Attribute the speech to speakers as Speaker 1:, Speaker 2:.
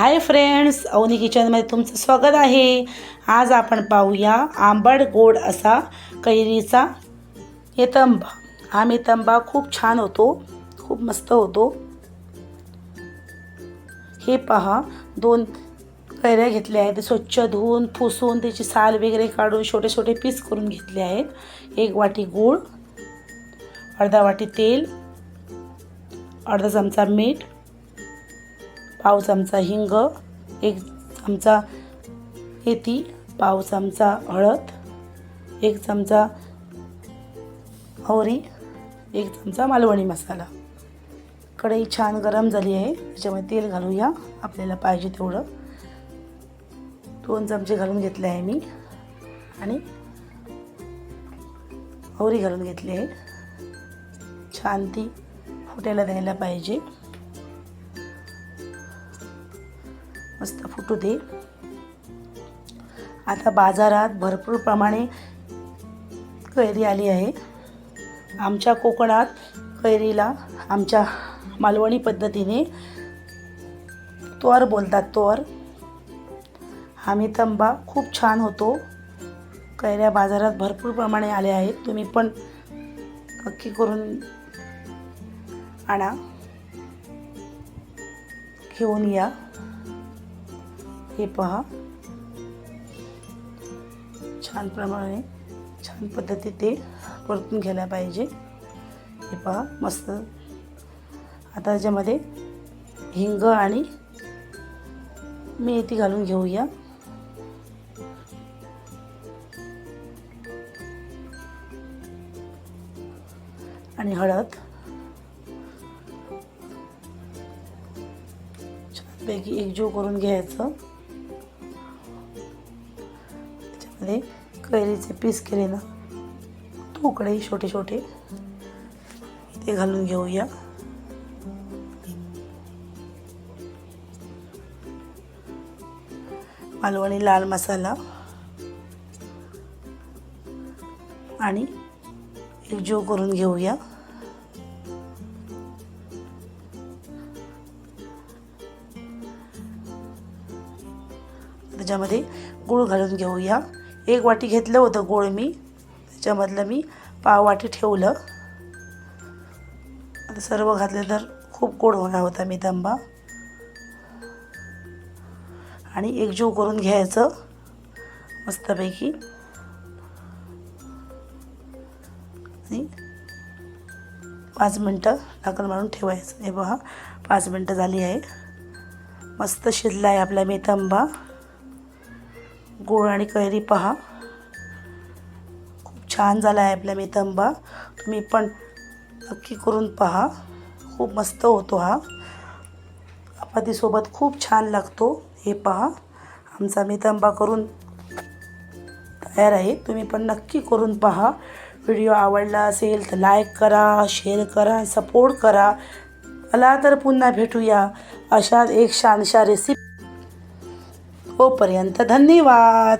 Speaker 1: Hi friends Avni किचनमध्ये तुमचं स्वागत आहे. आज आपण पाहूया आंबट गोड असा कैरीचा येतंबा हा मेतंबा खूप छान होतो खूप मस्त होतो. हे पहा दोन कैऱ्या घेतल्या आहेत. स्वच्छ धुवून पुसून त्याची साल वगैरे काढून छोटे छोटे पीस करून घेतले आहेत. एक वाटी गूळ अर्धा वाटी तेल अर्धा चमचा मीठ पाव चमचा हिंग एक चमचा मेथी पाव चमचा हळद एक चमचा मोहरी एक चमचा मालवणी मसाला. कढई छान गरम झाली आहे त्याच्यामध्ये तेल घालूया आपल्याला पाहिजे तेवढं. दोन चमचे घालून घेतले आहे मी. आणि मोहरी घालून घेतली आहे. छान ती फुटायला द्यायला पाहिजे. मस्त फुटू दे. आता बाजारात भरपूर प्रमाणे कैरी आली आहे. आमच्या कोकणात कैरीला आमच्या मालवणी पद्धतीने तोर बोलतात तोर. आम्ही तंबा खूप छान होतो. कैऱ्या बाजारात भरपूर प्रमाणे आल्या आहेत. तुम्ही पण नक्की करून आणा. घेऊन या. हे पहा. छान प्रमाणे छान पद्धती ते परतून घ्यायला पाहिजे. हे पहा मस्त. आता त्याच्यामध्ये हिंग आणि मेथी घालून घेऊया. आणि हळद. छानपैकी एकजीव करून घ्यायचं. त्याच्यामध्ये कैरीचे पीस केले ना तुकडे छोटे छोटे. ते घालून घेऊया. मालवणी लाल मसाला आणि एकजीव करून घेऊया. त्याच्यामध्ये गूळ घालून घेऊया. एक वाटी घेतलं होतं गोळ मी. त्याच्यामधलं मी पाव वाटी ठेवलं. आता सर्व घातलं तर खूप गोड होणार होता मी तांबा आणि एकजीव करून घ्यायचं मस्तपैकी. आणि पाच मिनटं ढाकण मारून ठेवायचं. हे बघा पाच मिनटं झाली आहे. मस्त शिजला आहे आपला मेथंबा गुळ आणि कैरी पहा. खूप छान झाला आहे आपला मेथंबा तुम्ही पण नक्की करून पहा. खूप मस्त होतो हा. चपातीसोबत खूप छान लागतो. हे पहा. आमचा मेथंबा करून तयार आहे. तुम्ही पण नक्की करून पहा. व्हिडिओ आवडला असेल तर लाईक करा शेअर करा सपोर्ट करा. मला तर पुन्हा भेटूया. अशा एक छानशा रेसिपी तोपर्यंत धन्यवाद.